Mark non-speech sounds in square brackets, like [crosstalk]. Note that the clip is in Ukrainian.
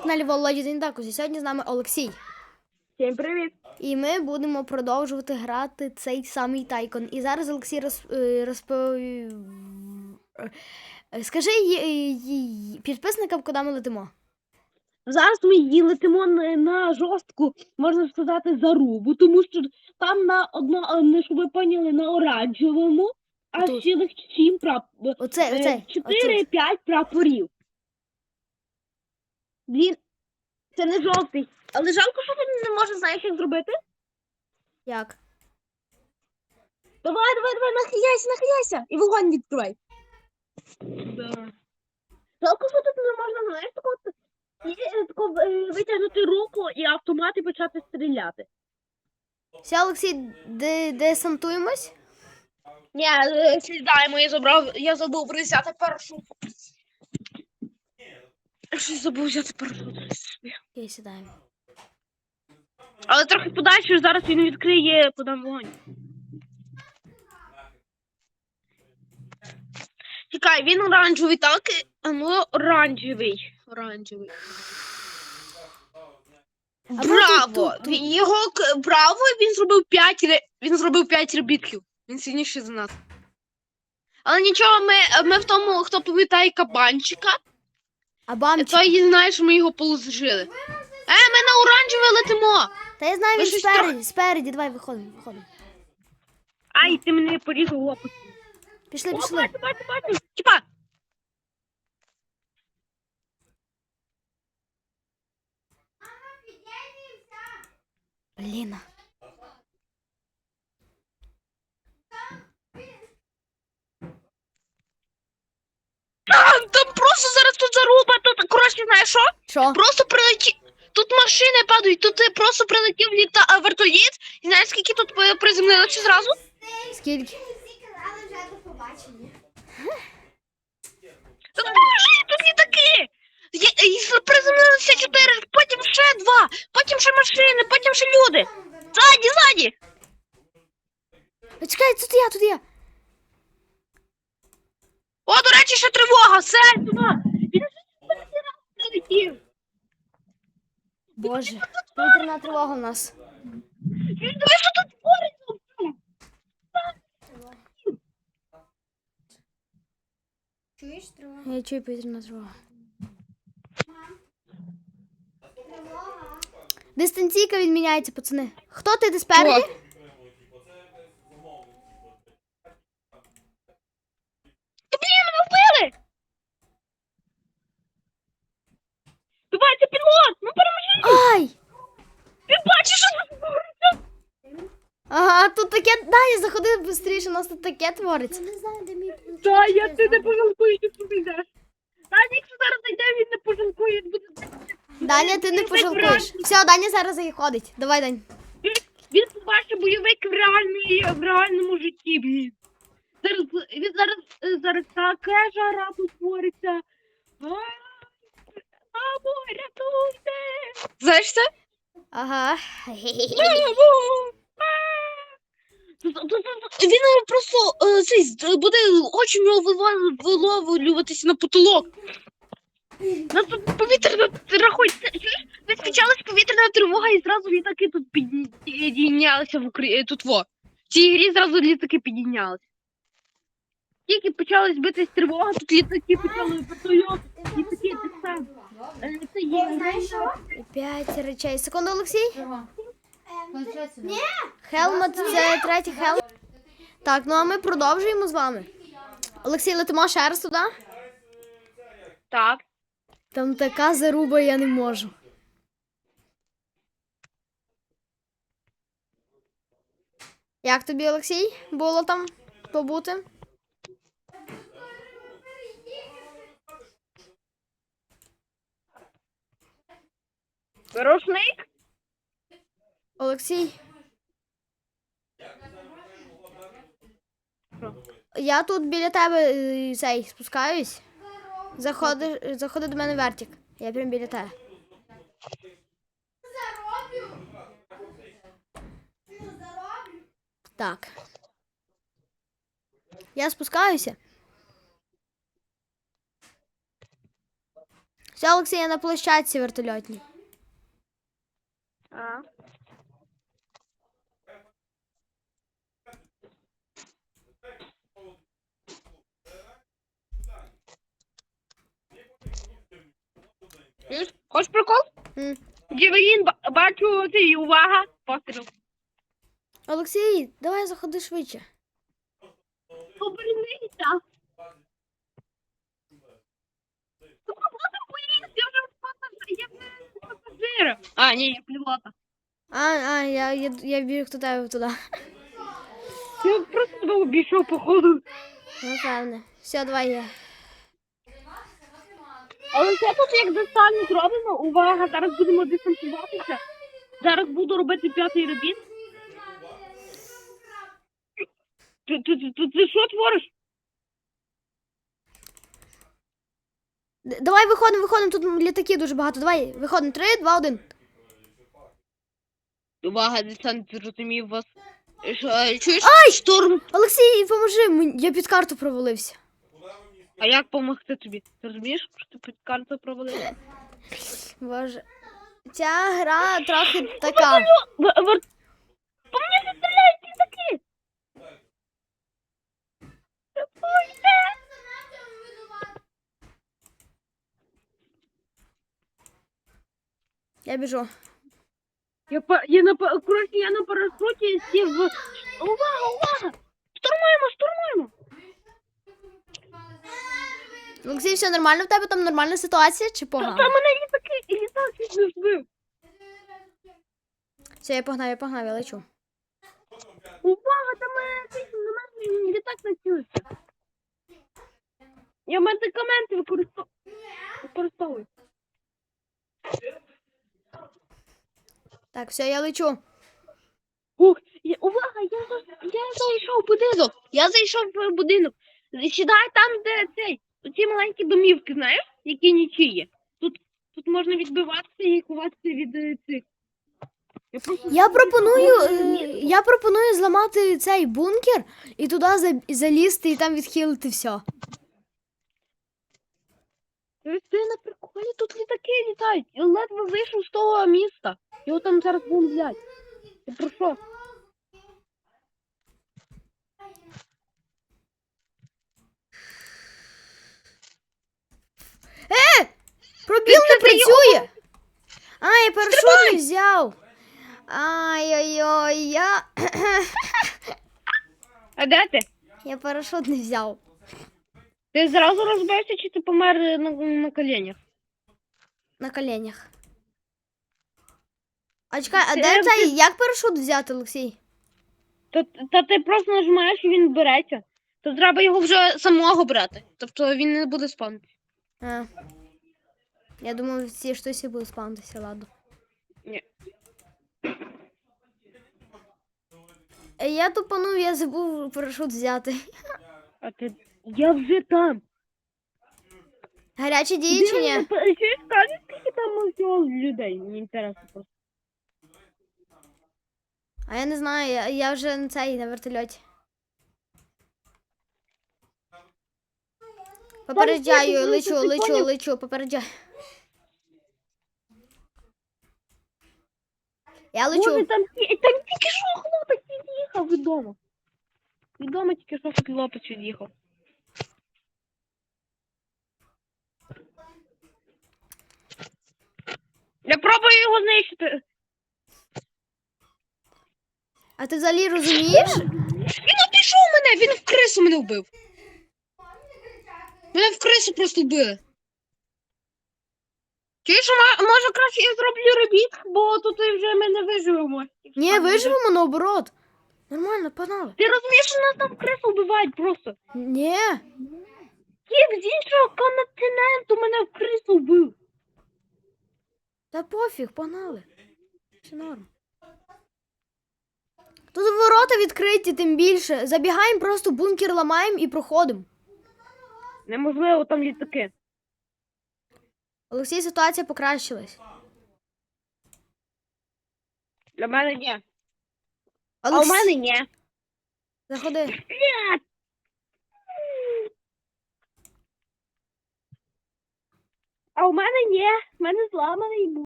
на каналі Володі Діндакус. І сьогодні з нами Олексій. Всім привіт! І ми будемо продовжувати грати цей самий тайкон. І зараз Олексій роз, е, розповів. Е, Скажи ї- ї- підписникам, куди ми летимо. Зараз ми її летимо на, жорстку, можна сказати, зарубу, тому що там на одно, е, щоб ви поняли, на оранжевому, Тут. цілих сім. Оце, е, оце. чотири, п'ять прапорів. Він це не жовтий. Але жалко, що він не може, знаєш, як зробити? Як? Давай, давай, давай, нахиляйся, нахиляйся. І вогонь відкривай. Жалко, що тут не можна, знаєш, тако, от, і, е, тако, е, витягнути руку і автомат і почати стріляти. Все, Олексій, де, десантуємось? Ні, сідаємо, я забрав, я забув взяти Щось забув взяти парашут. Окей, сідаємо. Але трохи подальше, зараз він відкриє, подам вогонь. Чекай, він оранжевий, так? А ну оранжевий. Оранжевий. Браво! тут. Він- Його к- браво, він зробив 5 ре... він зробив 5 ребітків. Він сильніший за нас. Але нічого, ми, ми в тому, хто пам'ятає кабанчика, А бамчик? той знає, що ми його положили. Е, ми на оранжеве летимо! Та я знаю, він щось спереді, спереді, давай виходимо, виходимо. Ай, ти мене порізав лопать. Пішли, О, пішли. бачу, бачу, бачу. Тіпа! Блін. Там, там просто зараз тут заруба, тут, знаєш що? Що? Просто прилетів. Тут машини падають, тут е, просто прилетів літа... а, вертоліт. І знаєш, скільки тут е, приземлилося зразу? Скільки? Тут машини, тут літаки. Є- і Приземлилося чотири, потім ще два, потім ще машини, потім ще люди. Ззаді, ззаді. Е, Чекай, тут я, тут я. О, до речі, ще тривога, все, туди. Прилетів. Боже, повітряна тривога у нас. Він диви, що тут твориться. Я чую повітряна тривога. Дистанційка відміняється, пацани. Хто ти де спереді? Та блін, мене вбили! Давай, це пілот! Ну переможи! Ай! Ти бачиш, що тут твориться? Ага, тут таке. Да, я заходив швидше, у нас тут таке твориться. не знаю, де мій ключ. Та, я ти не пожалкуєш, що тут йдеш. Та, якщо зараз зайде, він не пожалкує, він буде... Даня, ти не пожалкуєш. Все, Даня зараз заходить. Давай, Дань. Він, побачив бойовик в, реальній, в реальному житті, блін. Зараз, він зараз, е, зараз таке жара тут твориться. Ай, Мамо, рятуйте! Знаєш це? Ага. Тут- Він просто е, цей з- буде очі в нього вива- виловлюватися на потолок. Нас тут повітряна рахуй. Відключалась повітряна тривога і зразу літаки тут піднялися в Украї... тут во. В цій грі зразу літаки підійнялися. Тільки почалась битись тривога, тут літаки почали вертольот, літаки так само. Е. П'ять речей. Секунду, Олексій. Хелмет, це третій хелмет. Так, ну а ми продовжуємо з вами. Олексій, летимо ще раз туди. Так. Там така заруба, я не можу. Як тобі, Олексій, було там побути? Рушник? Олексій. Я тут біля тебе е, цей спускаюсь. Заходи, заходи до мене вертик. Я прям біля тебе. Так. Я спускаюся. Все, Олексій, я на площадці вертольотній. А. Хоч прикол? Джевелін, бачу ти увага, постріл. Олексій, давай заходи швидше. Повернися. Я вже пасажир, я вже пасажира. А, ні, я пілота. А, а, я, я, я біг туди туди. Я просто тебе обійшов, походу. Ну, певне. Все, давай я. Але це тут як десантно зроблено. Увага, зараз будемо десантуватися. Зараз буду робити п'ятий робіт. Ти, ти, ти, ти, ти що твориш? Давай виходимо, виходимо, тут літаків дуже багато. Давай, виходимо. Три, два, один. Увага, десант зрозумів вас. Що, чуєш? Ай! Шторм! Олексій, поможи, мені- я під карту провалився. А як допомогти тобі? Ти розумієш, що ти під карту провалив? Боже. Ця гра трохи така. В- вер- По мені не стріляють літаки! Я біжу. Я, по- я на коротше, я на парашуті сів в... Увага, увага! Штурмуємо, штурмуємо! Олексій, все нормально в тебе там нормальна ситуація чи Та погано? мене літаки, літак чуть не збив. Все, я погнав, я погнав, я лечу. Увага, там мене десь на мене літак працюється. Я медикаменти використовую. Так, все, я лечу. Ух, я, увага, я, я зайшов в будинок. Я зайшов в будинок. Сідай там, де цей, ці маленькі домівки, знаєш, які нічиї. Тут, тут можна відбиватися і ховатися від е, цих. Я, просто Я пропоную, Ну, е, я пропоную зламати цей бункер і туди за- залізти і там відхилити все. Ти на приколі тут літаки літають. Я ледве вийшов з того міста. Його там зараз бомблять. Ти про що? Пробіл не Це ти працює. А, я парашут не взяв. Ай-ой-ой, я. [coughs] А де ти? Я парашут не взяв. Ти зразу розбився, чи ти помер е, на, на коленях? На коленях. А чекай, а де цей? Як парашут взяти, Олексій? Та, та ти просто нажимаєш і він береться. То треба його вже самого брати. Тобто він не буде спавнити. А. Я думаю, в цій штуці буде спавнитися, ладно. Ні. Е, Я тупанув, я забув парашут взяти. А ти. Я вже там. Гарячі дії чи ні? Чи скажеш, скільки там всього людей? Мені інтересно просто. А я не знаю, я, я вже на цей на вертольоті. Попереджаю, лечу, лечу, лечу, попереджаю. Я Боже, там, ті- там тільки що хлопець від'їхав відомо. Відомо тільки що хлопець від'їхав. Я пробую його знищити. А ти взагалі розумієш? Він обійшов мене, він в крису мене вбив. Мене в крису просто вбили. Чуєш, що може краще я зроблю робіт, бо тут вже ми не виживемо. Ні, виживемо наоборот. Нормально, погнали. Ти розумієш, що нас там в крису вбивають просто. Ні. Тіп з іншого континенту мене в крису вбив. Та пофіг, погнали. Все норм. Тут ворота відкриті, тим більше. Забігаємо, просто бункер ламаємо і проходимо. Неможливо там літаки. Олексій, ситуація покращилась. Для мене ні. А у Олекс... мене ні. Заходи. Блядь. А у мене ні, в мене зламаний був.